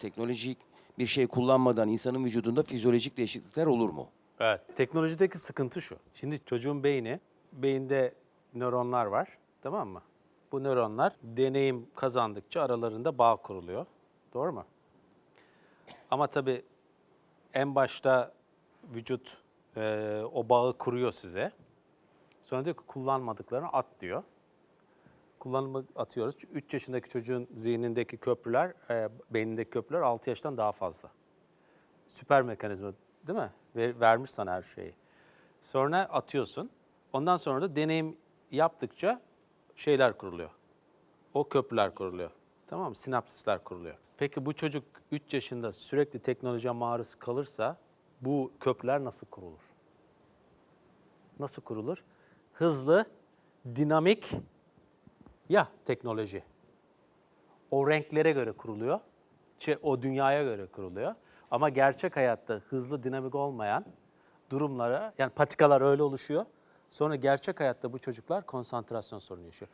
teknolojik bir şey kullanmadan insanın vücudunda fizyolojik değişiklikler olur mu? Evet. Teknolojideki sıkıntı şu. Şimdi çocuğun beyni, beyinde nöronlar var. Tamam mı? Bu nöronlar deneyim kazandıkça aralarında bağ kuruluyor. Doğru mu? Ama tabii en başta vücut e, o bağı kuruyor size. Sonra diyor ki kullanmadıklarını at diyor. Kullanımı atıyoruz. 3 yaşındaki çocuğun zihnindeki köprüler, e, beynindeki köprüler 6 yaştan daha fazla. Süper mekanizma değil mi? Ver, vermiş sana her şeyi. Sonra atıyorsun. Ondan sonra da deneyim yaptıkça şeyler kuruluyor. O köprüler kuruluyor. Tamam mı? Sinapsisler kuruluyor. Peki bu çocuk 3 yaşında sürekli teknolojiye maruz kalırsa bu köprüler nasıl kurulur? Nasıl kurulur? Hızlı, dinamik ya teknoloji. O renklere göre kuruluyor. Şey, o dünyaya göre kuruluyor. Ama gerçek hayatta hızlı, dinamik olmayan durumlara, yani patikalar öyle oluşuyor. Sonra gerçek hayatta bu çocuklar konsantrasyon sorunu yaşıyor.